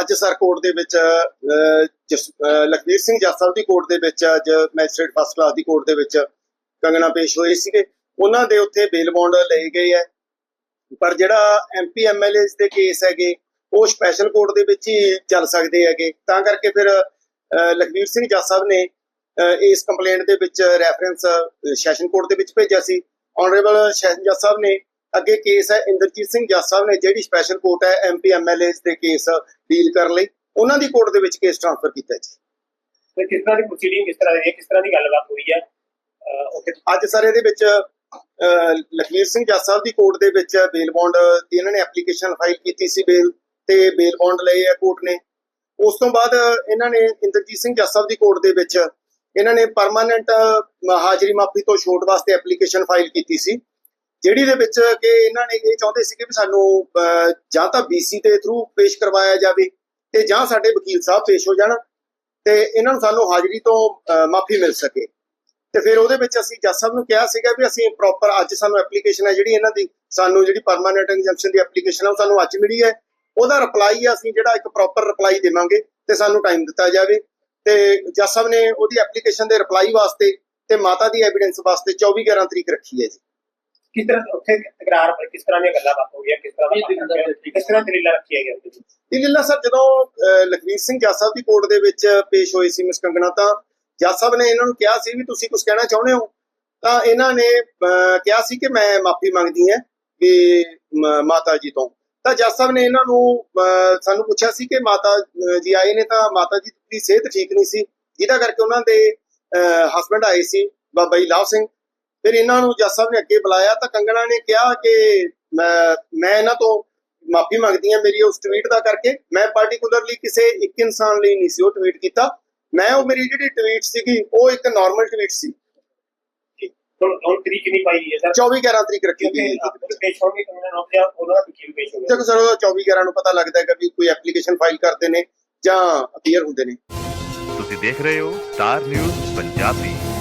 ਅੱਜ sir court ਦੇ ਵਿੱਚ ਲਖਵੀਰ ਸਿੰਘ ਜੱਜ ਸਾਹਿਬ ਦੀ ਕੋਰਟ ਦੇ ਵਿੱਚ ਅੱਜ ਮੈਜਿਸਟ੍ਰੇਟ ਫਸਟ ਕਲਾਸ ਦੀ ਕੋਰਟ ਦੇ ਵਿੱਚ ਕੰਗਣਾ ਪੇਸ਼ ਹੋਏ ਸੀਗੇ। ਉਹਨਾਂ ਦੇ ਉੱਥੇ ਬੇਲ ਬੌਂਡ ਲਏ ਗਏ ਹੈ ਪਰ ਜਿਹੜਾ ਐਮਪੀ ਐਮਐਲਏ ਦੇ ਕੇਸ ਹੈਗੇ ਉਹ ਸਪੈਸ਼ਲ ਕੋਰਟ ਦੇ ਵਿੱਚ ਹੀ ਚੱਲ ਸਕਦੇ ਹੈਗੇ। ਤਾਂ ਕਰਕੇ ਫਿਰ ਅਹ, ਲਖਵੀਰ ਸਿੰਘ ਜੱਜ ਸਾਹਿਬ ਨੇ ਇਸ ਕੰਪਲੇਂਟ ਦੇ ਵਿੱਚ ਰੈਫਰੈਂਸ ਸੈਸ਼ਨ ਕੋਰਟ ਦੇ ਵਿੱਚ ਭੇਜਿਆ ਸੀ। ਆਨਰੇਬਲ ਸੈਸ਼ਨ ਜੱਜ ਸਾਹਿਬ ਨੇ ਅੱਗੇ ਕੇਸ ਹੈ ਇੰਦਰਜੀਤ ਸਿੰਘ ਜੱਜ ਸਾਹਿਬ ਨੇ ਜਿਹੜੀ ਸਪੈਸ਼ਲ ਕੋਰਟ ਹੈ ਐਮਪੀ ਐਮਐਲਏ ਦੇ ਕੇਸ ਡੀਲ ਕਰਨ ਲਈ ਉਹਨਾਂ ਦੀ ਕੋਰਟ ਦੇ ਵਿੱਚ ਕੇਸ ਟ੍ਰਾਂਸਫਰ ਕੀਤਾ ਜੀ। ਤੇ ਕਿਸ ਤਰ੍ਹਾਂ ਦੀ ਪ੍ਰੋਸੀਡਿੰਗ ਕਿਸ ਤਰ੍ਹਾਂ ਦੀ ਹੈ ਕਿਸ ਤਰ੍ਹਾਂ ਦੀ ਗੱਲਬਾਤ ਹੋਈ ਹੈ? ਅੱਜ ਸਰ ਇਹਦੇ ਵਿੱਚ ਲਖਵੀਰ ਸਿੰਘ ਜੱਜ ਸਾਹਿਬ ਦੀ ਕੋਰਟ ਦੇ ਵਿੱਚ ਬੇਲ ਬੌਂਡ ਦੀ ਇਹਨਾਂ ਨੇ ਐਪਲੀਕੇਸ਼ਨ ਫਾਈਲ ਕੀਤੀ ਸੀ ਬੇਲ ਤੇ ਬੇਲ ਬੌਂਡ ਲਏ ਆ ਕੋਰਟ ਨੇ। ਉਸ ਤੋਂ ਬਾਅਦ ਇਹਨਾਂ ਨੇ ਇੰਦਰਜੀਤ ਸਿੰਘ ਜੱਜ ਸਾਹਿਬ ਦੀ ਕੋਰਟ ਦੇ ਵਿੱਚ ਇਹਨਾਂ ਨੇ ਪਰਮਾਨੈਂਟ ਹਾਜ਼ਰੀ ਮਾਫੀ ਤੋਂ ਛੋਟ ਵਾਸਤੇ ਐਪਲੀਕੇਸ਼ਨ ਫਾਈਲ ਕੀਤੀ ਸੀ। ਜਿਹੜੀ ਦੇ ਵਿੱਚ ਕਿ ਇਹਨਾਂ ਨੇ ਇਹ ਚਾਹੁੰਦੇ ਸੀ ਕਿ ਵੀ ਸਾਨੂੰ ਅਹ, ਜਾਂ ਤਾਂ ਬੀਸੀ ਦੇ ਥਰੂ ਪੇਸ਼ ਕਰਵਾਇਆ ਜਾਵੇ ਤੇ ਜਾਂ ਸਾਡੇ ਵਕੀਲ ਸਾਹਿਬ ਪੇਸ਼ ਹੋ ਜਾਣ ਤੇ ਇਹਨਾਂ ਨੂੰ ਸਾਨੂੰ ਹਾਜ਼ਰੀ ਤੋਂ ਮਾਫੀ ਮਿਲ ਸਕੇ। ਤੇ ਫਿਰ ਉਹਦੇ ਵਿੱਚ ਅਸੀਂ ਜੱਜ ਸਾਹਿਬ ਨੂੰ ਕਿਹਾ ਸੀਗਾ ਵੀ ਅਸੀਂ ਪ੍ਰੋਪਰ ਅੱਜ ਸਾਨੂੰ ਐਪਲੀਕੇਸ਼ਨ ਹੈ ਜਿਹੜੀ ਇਹਨਾਂ ਦੀ ਸਾਨੂੰ ਜਿਹੜੀ ਪਰਮਾਨੈਂਟ ਇੰਜੰਕਸ਼ਨ ਦੀ ਐਪਲੀਕੇਸ਼ਨ ਹੈ ਉਹ ਸਾਨੂੰ ਅੱਜ ਮਿਲੀ ਹੈ। ਉਹਦਾ ਰਿਪਲਾਈ ਅਸੀਂ ਜਿਹੜਾ ਇੱਕ ਪ੍ਰੋਪਰ ਰਿਪਲਾਈ ਦੇਵਾਂਗੇ ਤੇ ਸਾਨੂੰ ਟਾਈਮ ਦਿੱਤਾ ਜਾਵੇ। ਤੇ ਜੱਜ ਸਾਹਿਬ ਨੇ ਉਹਦੀ ਐਪਲੀਕੇਸ਼ਨ ਦੇ ਰਿਪਲਾਈ ਵਾਸਤੇ ਤੇ ਮਾਤਾ ਦੀ ਐਵੀਡੈਂਸ ਵਾਸਤੇ 24 11 ਤਰੀਕ ਰੱਖੀ ਹੈ ਜੀ। ਕਿਸ ਤਰ੍ਹਾਂ ਉੱਥੇ ਤਕਰਾਰ ਪਰ ਕਿਸ ਤਰ੍ਹਾਂ ਦੀਆਂ ਗੱਲਬਾਤ ਹੋ ਗਈਆਂ ਕਿਸ ਤਰ੍ਹਾਂ ਦਾ ਕਿਸ ਤਰ੍ਹਾਂ ਦਲੀਲਾਂ ਰੱਖੀਆਂ ਗਈਆਂ ਉੱਥੇ? ਇਹ ਲੀਲਾ ਸਰ ਜਦੋਂ ਲਖਵੀਰ ਸਿੰਘ ਜੱਜ ਸਾਹਿਬ ਦੀ ਕੋਰਟ ਦੇ ਵਿੱਚ ਪੇਸ਼ ਹੋਏ ਸੀ ਮਿਸ ਕੰਗਣਾ ਤਾਂ ਜੱਜ ਸਾਹਿਬ ਨੇ ਇਹਨਾਂ ਨੂੰ ਕਿਹਾ ਸੀ ਵੀ ਤੁਸੀਂ ਕੁਝ ਕਹਿਣਾ ਚਾਹੁੰਦੇ ਹੋ? ਤਾਂ ਇਹਨਾਂ ਨੇ ਕਿਹਾ ਸੀ ਕਿ ਮੈਂ ਮਾਫੀ ਮੰਗਦੀ ਹਾਂ ਵੀ ਮ- ਮਾਤਾ ਜੀ ਤੋਂ। ਤਾਂ ਜੱਜ ਸਾਹਿਬ ਨੇ ਇਹਨਾਂ ਨੂੰ ਸਾਨੂੰ ਪੁੱਛਿਆ ਸੀ ਕਿ ਮਾਤਾ ਜੀ ਆਏ ਨੇ ਤਾਂ ਮਾਤਾ ਜੀ ਦੀ ਸਿਹਤ ਠੀਕ ਨਹੀਂ ਸੀ। ਜਿਹਦਾ ਕਰਕੇ ਉਹਨਾਂ ਦੇ ਹਸਬੰਡ ਆਏ ਸੀ ਬਾਬਾ ਜੀ ਲਾਭ ਸਿੰਘ। ਫਿਰ ਇਹਨਾਂ ਨੂੰ ਜੱਜ ਸਾਹਿਬ ਨੇ ਅੱਗੇ ਬੁਲਾਇਆ ਤਾਂ ਕੰਗਣਾ ਨੇ ਕਿਹਾ ਕਿ ਮੈਂ ਮੈਂ ਇਹਨਾਂ ਤੋਂ ਮਾਫੀ ਮੰਗਦੀ ਹਾਂ ਮੇਰੀ ਉਸ ਟਵੀਟ ਦਾ ਕਰਕੇ। ਮੈਂ ਪਾਰਟਿਕੂਲਰਲੀ ਕਿਸੇ ਇੱਕ ਇਨਸਾਨ ਲਈ ਨਹੀਂ ਸੀ ਉਹ ਟਵੀਟ ਕੀਤਾ। ਮੈਂ ਉਹ ਮੇਰੀ ਜਿਹੜੀ ਟਵੀਟ ਸੀਗੀ ਉਹ ਇੱਕ ਨਾਰਮਲ ਟਵੀਟ ਸੀ। ਹੁਣ ਤਰੀਕ ਨਹੀਂ ਪਾਈ ਹੈ ਸਰ। 24 11 ਤਰੀਕ ਰੱਖੀ ਗਈ ਹੈ। ਆਪਣੇ ਪੇਸ਼ ਹੋਣਗੇ ਕੰਗਣਾ ਰਣੌਤ ਜਾਂ ਉਹਨਾਂ ਦਾ ਵਕੀਲ ਪੇਸ਼ ਹੋ ਗਿਆ? ਦੇਖੋ ਸਰ ਉਹਦਾ 24 11 ਨੂੰ ਪਤਾ ਲੱਗਦਾ ਹੈ ਕਿ ਵੀ ਕੋਈ ਐਪਲੀਕੇਸ਼ਨ ਫਾਈਲ ਕਰਦੇ ਨੇ ਜਾਂ ਅਪੀਅਰ ਹੁੰਦੇ ਨੇ। ਤੁਸੀਂ ਦੇਖ ਰਹੇ ਹੋ ਸਟਾਰ ਨਿਊਜ਼ ਪੰਜਾਬੀ।